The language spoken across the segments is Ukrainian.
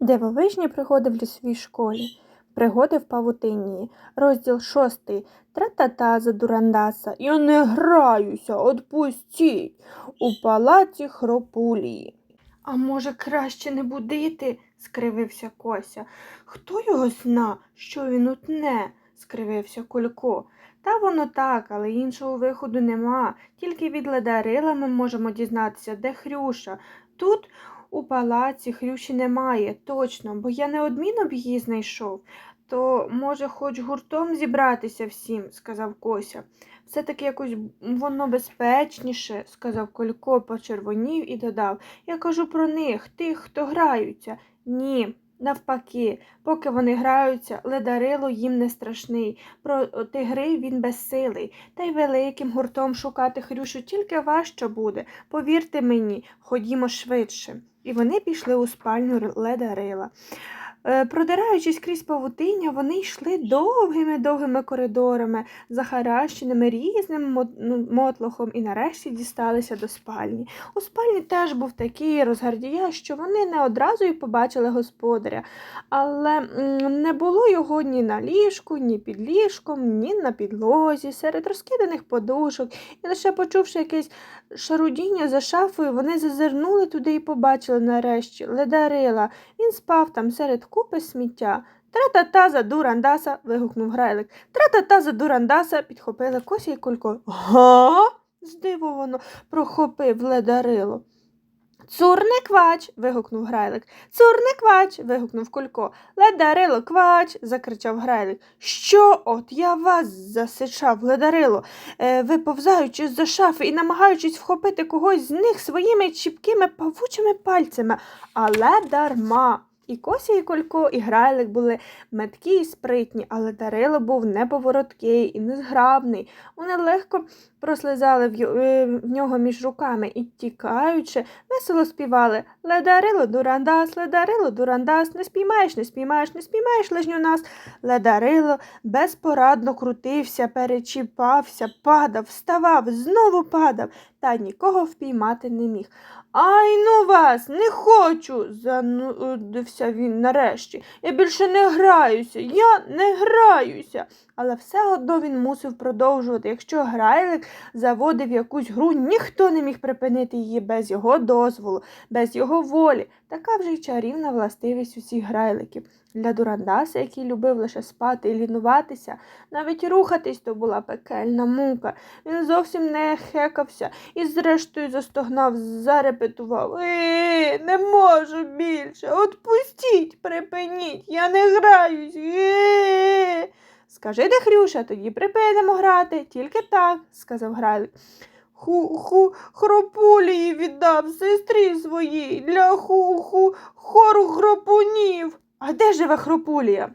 Дивовижні пригоди в лісовій школі. Пригоди в павутинні. Розділ шостий. Тра-та-та за дурандаса. Я не граюся, отпустіть. У палаці хропулії. А може, краще не будити? скривився Кося. Хто його зна, що він утне? скривився Колько. Та воно так, але іншого виходу нема. Тільки від ледарила ми можемо дізнатися, де Хрюша. Тут у палаці Хрюші немає, точно, бо я неодмінно б її знайшов. То, може, хоч гуртом зібратися всім, сказав Кося. Все таки якось воно безпечніше, сказав Колько, почервонів і додав. Я кажу про них, тих, хто граються. Ні. Навпаки, поки вони граються, ледарило їм не страшний. Проти гри він безсилий. Та й великим гуртом шукати Хрюшу тільки важче буде. Повірте мені, ходімо швидше. І вони пішли у спальню ледарила. Е, Продираючись крізь павутиння, вони йшли довгими-довгими коридорами, захаращеними різним ну, мотлохом, і нарешті дісталися до спальні. У спальні теж був такий розгардія, що вони не одразу й побачили господаря, але не було його ні на ліжку, ні під ліжком, ні на підлозі, серед розкиданих подушок, і лише почувши якесь шарудіння за шафою, вони зазирнули туди і побачили нарешті ледарила. Він спав там серед купи сміття. Тра-та-та за дурандаса. вигукнув Грайлик. Тра-та-та за дурандаса. підхопили Кося і Колько. Га? здивовано прохопив ледарило. Цур не квач. вигукнув Грайлик. Цур не квач. вигукнув Колько. Ледарило квач. закричав Грайлик. Що от я вас засичав, ледарило, е, виповзаючи з-за шафи і намагаючись вхопити когось з них своїми чіпкими павучими пальцями, але дарма. І Кося, і Колько, і Грайлик були меткі і спритні, але Дарило був неповороткий і незграбний. Вони легко прослизали в, е, нього між руками і, тікаючи, весело співали Ледарило, дурандас, ледарило, дурандас, не спіймаєш, не спіймаєш, не спіймаєш лежню нас. Ледарило безпорадно крутився, перечіпався, падав, вставав, знову падав, та нікого впіймати не міг. Ай ну вас, не хочу, занудився він нарешті. Я більше не граюся, я не граюся. Але все одно він мусив продовжувати. Якщо грайлик заводив якусь гру, ніхто не міг припинити її без його дозволу, без його волі. Така вже й чарівна властивість усіх грайликів. Для Дурандаса, який любив лише спати і лінуватися, навіть рухатись то була пекельна мука. Він зовсім не хекався і, зрештою, застогнав, зарепетував. Е, не можу більше. Отпустіть, припиніть, я не граюсь. Е. Скажи, де Хрюша, тоді припинимо грати. Тільки так, сказав Грайлик. Ху-ху, хропулії віддав сестрі своїй для ху-ху хору хропунів. А де живе хропулія?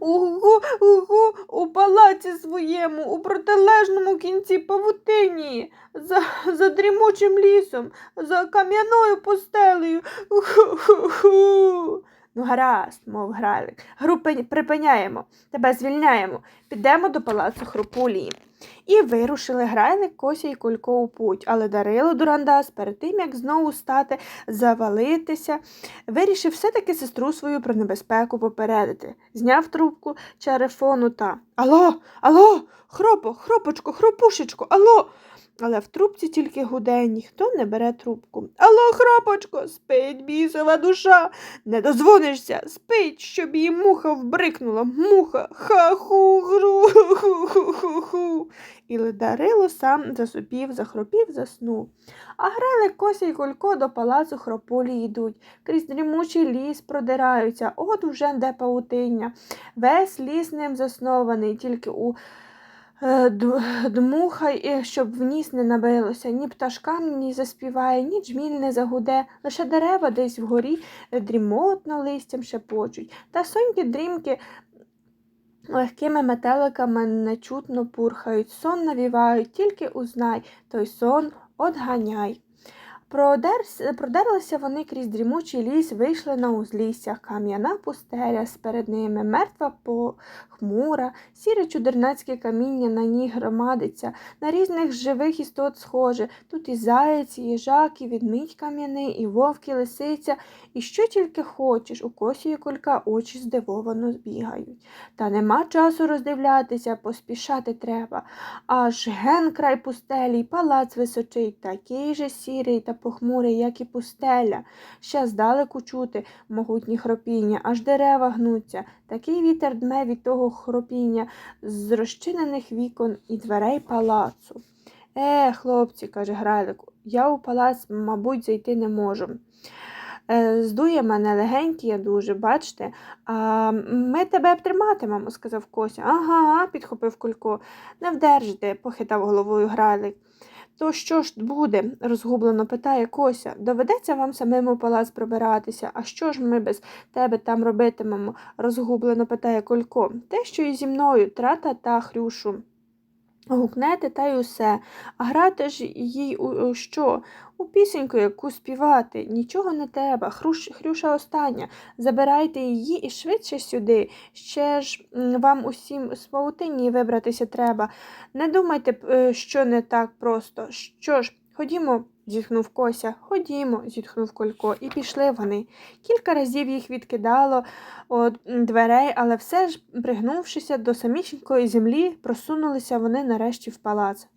Угу, угу, у палаці своєму, у протилежному кінці павутині, за, за дрімучим лісом, за кам'яною постелею. Ху-ху-ху. Ну, гаразд, мов грайлик. Гру пи- припиняємо, тебе звільняємо. Підемо до палацу Хропулії. І вирушили грайлик, Кося і Колько у путь, але Дарило Дурандас перед тим, як знову стати, завалитися, вирішив все-таки сестру свою про небезпеку попередити. Зняв трубку черефону та Алло, алло, хропо, хропочко, хропушечко, алло. Але в трубці тільки гуде, ніхто не бере трубку. Алло, хропочко, спить бісова душа. Не дозвонишся, спить, щоб її муха вбрикнула. Муха, ха-ху, гру, І Ледарило сам засупів, захропів, заснув. А грали Кося й Колько до палацу хрополі йдуть. Крізь дрімучий ліс продираються, от уже де паутиння. Весь ліс ним заснований, тільки у е, дмухай, щоб в ніс не набилося, ні пташкам ні заспіває, ні джміль не загуде, лише дерева десь вгорі е, дрімотно листям шепочуть, та сонькі дрімки легкими метеликами нечутно пурхають, сон навівають, тільки узнай, той сон одганяй. Продерлися вони крізь дрімучий ліс, вийшли на узлісся, кам'яна пустеля, сперед ними мертва похмура, сіре чудернацьке каміння на ній громадиться, на різних живих істот схоже. Тут і заєць, і їжак, і відмідь кам'яний, і вовк, і лисиця, і що тільки хочеш, у косі і колька очі здивовано збігають. Та нема часу роздивлятися, поспішати треба. Аж ген край пустелі, палац височий, такий же сірий та похмурий, як і пустеля. Ще здалеку чути могутні хропіння, аж дерева гнуться. Такий вітер дме від того хропіння з розчинених вікон і дверей палацу. Е, хлопці, каже Грайлик, я у палац, мабуть, зайти не можу. Е, Здує мене легенький, я дуже, бачите. А, ми тебе триматимемо, сказав Кося. Ага, підхопив Колько. Не вдержите, похитав головою Грайлик. То що ж буде? розгублено питає Кося. Доведеться вам самим у палац пробиратися. А що ж ми без тебе там робитимемо? розгублено питає Колько. Те, що і зі мною, трата та хрюшу. Гукнете та й усе. А грати ж їй у, що? У пісеньку, яку співати. Нічого не треба. Хруш, Хрюша остання. Забирайте її і швидше сюди. Ще ж вам усім з паутині вибратися треба. Не думайте, е, що не так просто. Що ж, ходімо, зітхнув Кося. Ходімо, зітхнув Колько, і пішли вони. Кілька разів їх відкидало від дверей, але все ж, пригнувшися до самісінької землі, просунулися вони нарешті в палац.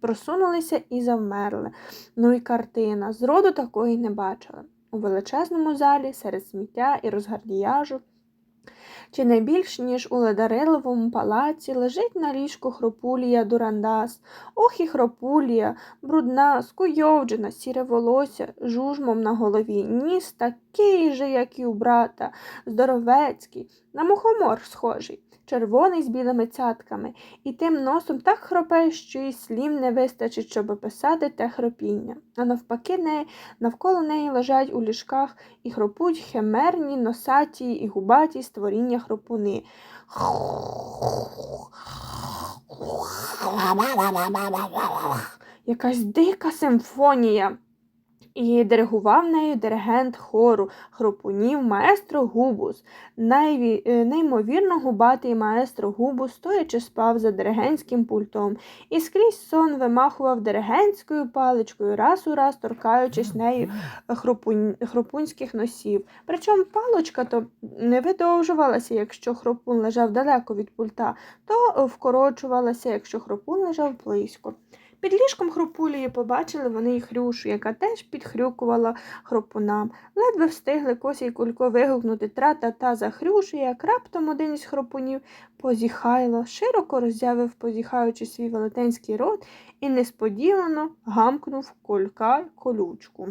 Просунулися і завмерли. Ну і картина. Зроду такої не бачила. У величезному залі серед сміття і розгардіяжу чи не більш, ніж у ледариловому палаці лежить на ліжку хропулія Дурандас. Ох і хропулія, брудна, скуйовджена, сіре волосся, жужмом на голові, ніс такий же, як і у брата, здоровецький, на мухомор схожий, червоний з білими цятками, і тим носом так хропе, що й слів не вистачить, щоб описати те хропіння. А навпаки, не, навколо неї лежать у ліжках і хропуть химерні, носаті і губаті створіння хропуни. Якась дика симфонія. І диригував нею диригент хору хропунів маестро Губус. Найві... е, Неймовірно губатий маестро Губус, стоячи спав за диригентським пультом, і скрізь сон вимахував диригентською паличкою, раз у раз торкаючись нею хропунь... хропунських носів. Причому паличка то не видовжувалася, якщо хропун лежав далеко від пульта, то вкорочувалася, якщо хропун лежав близько. Під ліжком хропулії побачили вони й хрюшу, яка теж підхрюкувала хропунам. Ледве встигли Кося й кулько вигукнути тра-та-та за хрюшу, як раптом один із хропунів позіхайло, широко роззявив, позіхаючи свій велетенський рот, і несподівано гамкнув колька колючку.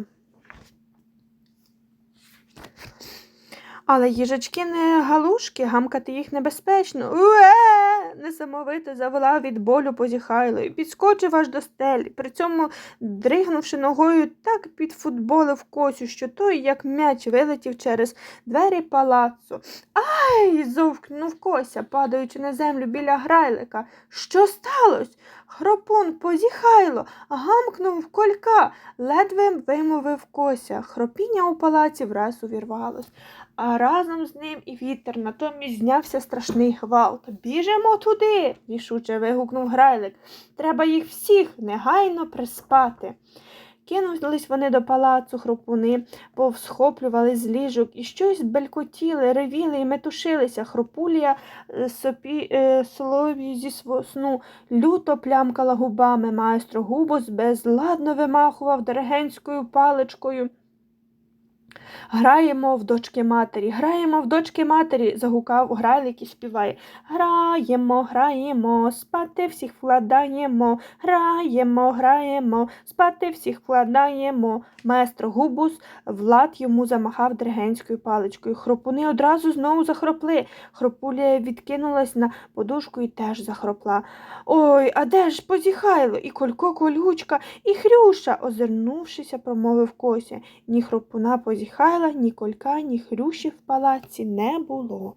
Але їжачки не галушки,гамкати їх небезпечно. Уе! Несамовито завела від болю позіхайло і підскочив аж до стелі, при цьому дригнувши ногою, так підфутболив косю, що той, як м'яч, вилетів через двері палацу. Ай. зовкнув кося, падаючи на землю біля грайлика. Що сталося? Хропун позіхайло, гамкнув колька, ледве вимовив кося. Хропіння у палаці враз увірвалось а разом з ним і вітер. Натомість знявся страшний гвалт. Біжимо туди, рішуче вигукнув грайлик. Треба їх всіх негайно приспати. Кинулись вони до палацу хропуни, повсхоплювали з ліжок і щось белькотіли, ревіли і метушилися. Хропулія е, сопі, е, солов'ю зі сну люто плямкала губами. Майстро губус безладно вимахував диригентською паличкою. Граємо в дочки матері, граємо в дочки матері, загукав грайлик і співає. Граємо, граємо, спати всіх вкладаємо, граємо, граємо, спати всіх вкладаємо. Маестро губус Влад йому замахав диригентською паличкою. Хропуни одразу знову захропли. Хропулія відкинулась на подушку і теж захропла. Ой, а де ж позіхайло? І колько колючка, і хрюша, озирнувшися, промовив Кося. Ні хропуна позіхайла, ні колька, ні хрюші в палаці не було.